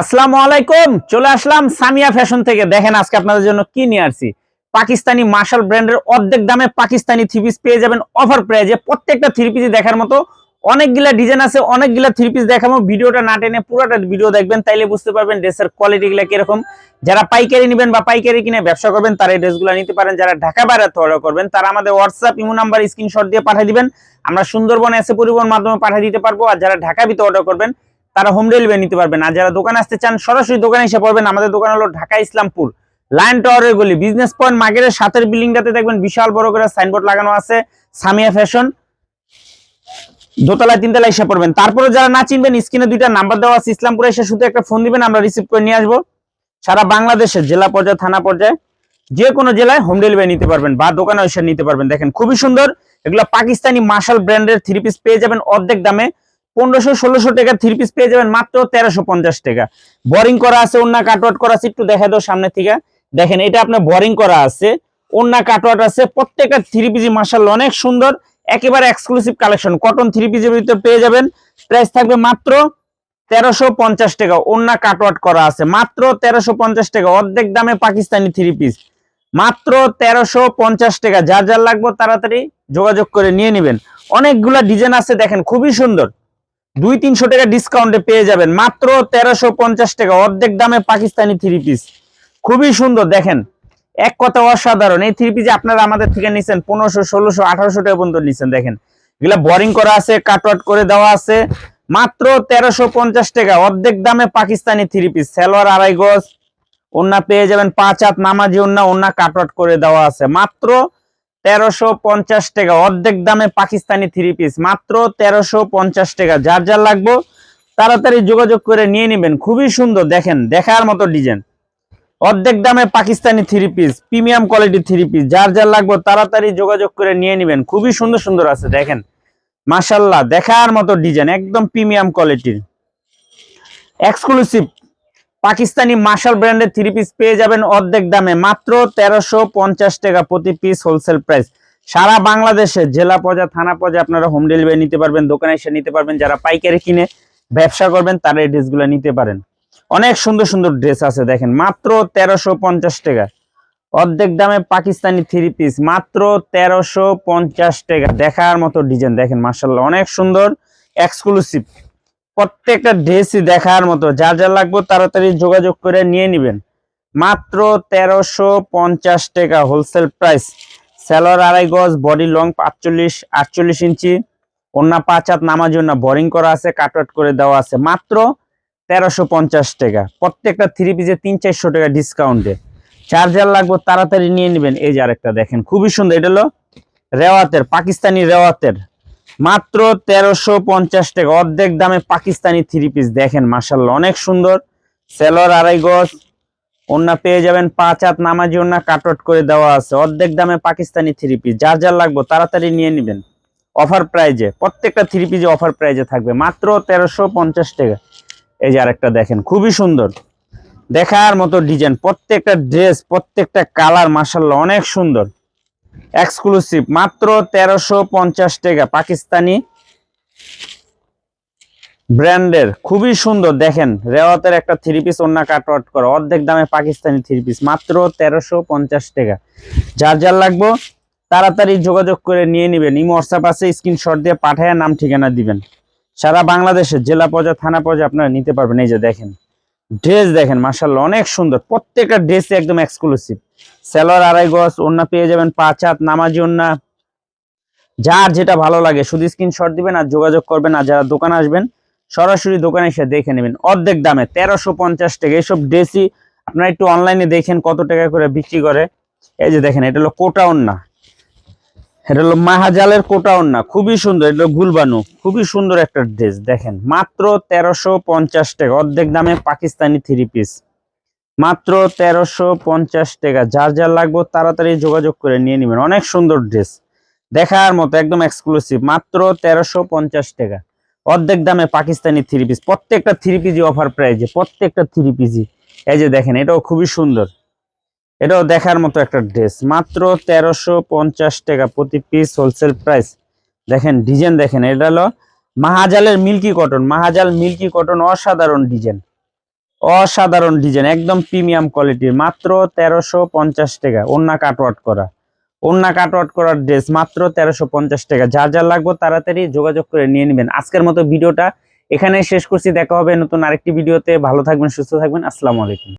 আসসালামু আলাইকুম, চলে আসলাম সামিয়া ফ্যাশন থেকে। দেখেন আজকে আপনাদের জন্য কি নিয়ে আসছি? পাকিস্তানি মার্শাল ব্র্যান্ডের অর্ধেক দামে পাকিস্তানি থ্রি পিস পেয়ে যাবেন অফার প্রাইজে প্রত্যেকটা থ্রি পিস দেখার মতো অনেকগুলা ডিজাইন আছে, অনেকগুলা থ্রি পিস দেখাবো। ভিডিওটা না টেনে পুরোটা ভিডিও দেখবেন, তাইলে বুঝতে পারবেন ড্রেসের কোয়ালিটি গুলা কীরকম। যারা পাইকারি নেবেন বা পাইকারি কিনে ব্যবসা করবেন, তারা এই ড্রেসগুলো নিতে পারেন। যারা ঢাকা বাইরে অর্ডার করবেন, তারা আমাদের হোয়াটসঅ্যাপ ইমো নাম্বার স্ক্রিনশট দিয়ে পাঠিয়ে দিবেন। আমরা সুন্দরবন এসে পরিবহন মাধ্যমে পাঠিয়ে দিতে পারব। আর যারা ঢাকা ভিতরে অর্ডার করবেন তারা হোম ডেলিভারি নিতে পারবেন। আর যারা দোকানে আসতে চান, সরাসরি দোকানে এসে পড়বেন। আমাদের দোকান হলো ঢাকা ইসলামপুর। লাইন টাওয়ারের গলি। বিজনেস পয়েন্ট মার্কেটের সাথের বিল্ডিংটাতে দেখবেন বিশাল বড় করে সাইনবোর্ড লাগানো আছে। সামিয়া ফ্যাশন দোতলায়, তিনতলায় এসে পড়বেন। তারপরে যারা না চিনবেন, স্ক্রিনে দুইটা নাম্বার দেওয়া আছে। ইসলামপুরে এসে শুধু একটা ফোন দিবেন, আমরা রিসিভ করে নিয়ে আসব। সারা বাংলাদেশের জেলা পর্যায়ে, থানা পর্যায়ে, যে কোনো জেলায় হোম ডেলিভারি নিতে পারবেন বা দোকানে এসে নিতে পারবেন। দেখেন, খুবই সুন্দর। এগুলো পাকিস্তানি মার্শাল ব্র্যান্ডের থ্রি পিস পেয়ে যাবেন অর্ধেক দামে। পনেরোশো, ষোলোশো টাকা থ্রি পিস পেয়ে যাবেন মাত্র তেরোশো পঞ্চাশ টাকা। বোরিং করা আছে অন্য কাটওয়াট করা আছে, একটু দেখা দাও সামনে থেকে। দেখেন, এটা আপনার বোরিং করা আছে। অন্য কাটওয়াট আছে, প্রত্যেকটা থ্রি পিজি মার্শাল অনেক সুন্দর, একেবারে এক্সক্লুসিভ কালেকশন কটন থ্রি পিসের ভিতরে পেয়ে যাবেন প্রাইস থাকবে মাত্র তেরোশো পঞ্চাশ টাকা। অন্য কাটওয়াট করা আছে, মাত্র তেরোশো পঞ্চাশ টাকা। অর্ধেক দামে পাকিস্তানি থ্রি পিস মাত্র তেরোশো পঞ্চাশ টাকা। যার যার লাগবে তাড়াতাড়ি যোগাযোগ করে নিয়ে নেবেন। অনেকগুলা ডিজাইন আছে, দেখেন, খুবই সুন্দর। দুই তিনশো টাকা ডিসকাউন্টে পেয়ে যাবেন। মাত্র তেরোশো পঞ্চাশ টাকা। অর্ধেক দামে পাকিস্তানি থ্রি পিস খুবই সুন্দর, দেখেন। এক কথা অসাধারণ। এই থ্রি পিস আপনারা আমাদের থেকে নিচ্ছেন পনেরোশো, ষোলোশো, আঠারোশো টাকা পর্যন্ত নিচ্ছেন দেখেন। এগুলা বোরিং করা আছে কাটওয়াট করে দেওয়া আছে। মাত্র তেরোশো পঞ্চাশ টাকা। অর্ধেক দামে পাকিস্তানি থ্রি পিস সালোয়ার আড়াই গজ ওন্না পেয়ে যাবেন পাঁচ হাত নামাজি ওন্না ওন্না কাটওয়াট করে দেওয়া আছে। মাত্র তেরোশো পঞ্চাশ টাকা। অর্ধেক দামে পাকিস্তানি থ্রি পিস মাত্র তেরোশো পঞ্চাশ টাকা। যার যার লাগবে, তাড়াতাড়ি যোগাযোগ করে নিয়ে নেবেন। খুবই সুন্দর, দেখেন, দেখার মতো ডিজাইন অর্ধেক দামে Pakistani three piece premium quality three piece যার যার লাগবে, তাড়াতাড়ি যোগাযোগ করে নিয়ে নেবেন। খুবই সুন্দর সুন্দর আছে, দেখেন। মাশাল্লাহ দেখার মতো ডিজাইন একদম প্রিমিয়াম কোয়ালিটির এক্সক্লুসিভ পাকিস্তানি মার্শাল ব্র্যান্ডের থ্রি পিস পেয়ে যাবেন অর্ধেক দামে। মাত্র তেরোশো পঞ্চাশ টাকা প্রতি পিস হোলসেল প্রাইস সারা বাংলাদেশে, জেলা পর্যায়ে, থানা পর্যায়ে আপনারা হোম ডেলিভারি নিতে পারবেন, দোকানে এসে নিতে পারবেন। যারা পাইকারি কিনে ব্যবসা করবেন, তারা এই ড্রেসগুলো নিতে পারেন। অনেক সুন্দর সুন্দর ড্রেস আছে, দেখেন। মাত্র তেরোশো পঞ্চাশ টাকা। অর্ধেক দামে পাকিস্তানি থ্রি পিস মাত্র তেরোশো পঞ্চাশ টাকা। দেখার মতো ডিজাইন দেখেন মার্শাল্লাহ অনেক সুন্দর এক্সক্লুসিভ প্রত্যেকটা ড্রেসই দেখার মতো। যা যা লাগবে তাড়াতাড়ি যোগাযোগ করে নিয়ে নেবেন। মাত্র তেরোশো পঞ্চাশ টাকা হোলসেল প্রাইস স্যালোয়ার আড়াই গজ বডি লং পাঁচচল্লিশ, আটচল্লিশ ইঞ্চি। অন্য পাঁচ হাত নামার জন্য বোরিং করা আছে কাটওয়াট করে দেওয়া আছে। মাত্র তেরোশো পঞ্চাশ টাকা। প্রত্যেকটা থ্রি পিসে তিন চারশো টাকা ডিসকাউন্টে চার্জার লাগবে তাড়াতাড়ি নিয়ে নেবেন। এই যে আরেকটা দেখেন, খুবই সুন্দর। এটা হলো রেওয়াতের, পাকিস্তানি রেওয়াতের। মাত্র তেরোশো পঞ্চাশ টাকা। অর্ধেক দামে পাকিস্তানি থ্রি পিস দেখেন মাসাল্লাহ অনেক সুন্দর। সেলর আড়াই গজ। ওন্না পেয়ে যাবেন পাঁচ হাত নামাজি ওন্না কাটওয়াট করে দেওয়া আছে। অর্ধেক দামে পাকিস্তানি থ্রি পিস যার যার লাগবে, তাড়াতাড়ি নিয়ে নেবেন। অফার প্রাইজে, প্রত্যেকটা থ্রি পিসে অফার প্রাইজে থাকবে। মাত্র তেরোশো পঞ্চাশ টাকা। এই যে আরেকটা দেখেন, খুবই সুন্দর। দেখার মতো ডিজাইন প্রত্যেকটা ড্রেস প্রত্যেকটা কালার মাসাল্লাহ অনেক সুন্দর। এক্সক্লুসিভ মাত্র তেরোশো পঞ্চাশ টাকা, পাকিস্তানি ব্র্যান্ডের, খুবই সুন্দর, দেখেন, রেওয়াতের একটা থ্রি পিস অন্য কাটওয়াট করা, অর্ধেক দামে পাকিস্তানি থ্রি পিস মাত্র তেরোশো পঞ্চাশ টাকা। যার যার লাগবো, তাড়াতাড়ি যোগাযোগ করে নিয়ে নেবেন, ইমো হোয়াটসঅ্যাপ আছে স্ক্রিনশট দিয়ে পাঠায় নাম ঠিকানা দিবেন। সারা বাংলাদেশের জেলা পর্যায়ে, থানা পর্যায়ে আপনারা নিতে পারবেন, এই যে দেখেন। ড্রেস দেখেন মার্শাল্লাহ অনেক সুন্দর। প্রত্যেকটা ড্রেস একদম এক্সক্লুসিভ সেলর আড়াই গজ ওন্না পেয়ে যাবেন পাঁচ হাত, নামাজি ওন্না যার যেটা ভালো লাগে, শুধু স্ক্রিনশট দিবেন আর যোগাযোগ করবেন আর যারা দোকানে আসবেন, সরাসরি দোকানে এসে দেখে নেবেন। অর্ধেক দামে, তেরোশো পঞ্চাশ টাকা। এইসব ড্রেসই আপনারা একটু অনলাইনে দেখেন কত টাকা করে বিক্রি করে। এই যে দেখেন, এটা হলো কোটা ওন্না এটা হলো মাহাজালের কোটা ওন্না খুবই সুন্দর, এটা গুলবানু, খুবই সুন্দর একটা ড্রেস, দেখেন, মাত্র তেরোশো পঞ্চাশ টাকা, অর্ধেক দামে পাকিস্তানি থ্রি পিস মাত্র তেরোশো পঞ্চাশ টাকা, যার যার লাগবে তাড়াতাড়ি যোগাযোগ করে নিয়ে নেবেন, অনেক সুন্দর ড্রেস, দেখার মতো, একদম এক্সক্লুসিভ মাত্র তেরোশো পঞ্চাশ টাকা, অর্ধেক দামে পাকিস্তানি থ্রি পিস প্রত্যেকটা থ্রি পিজি অফার প্রাইজে প্রত্যেকটা থ্রি পিজি এই যে দেখেন, এটাও খুবই সুন্দর এটাও দেখার মতো একটা ড্রেস মাত্র তেরোশো পঞ্চাশ টাকা প্রতি পিস হোলসেল প্রাইস দেখেন ডিজাইন দেখেন, এটা হলো মাহাজালের মিল্কি কটন মাহাজাল মিল্কি কটন অসাধারণ ডিজাইন অসাধারণ ডিজাইন একদম প্রিমিয়াম কোয়ালিটির মাত্র তেরোশো পঞ্চাশ টাকা ওন্না কাটওয়ার্ট করা। ওন্না কাটওয়ার্ট করার ড্রেস মাত্র তেরোশো পঞ্চাশ টাকা। যার যার লাগবে তাড়াতাড়ি যোগাযোগ করে নিয়ে নেবেন। আজকের মতো ভিডিওটা এখানে শেষ করছি। দেখা হবে নতুন আরেকটি ভিডিওতে। ভালো থাকবেন, সুস্থ থাকবেন। আসসালামু আলাইকুম।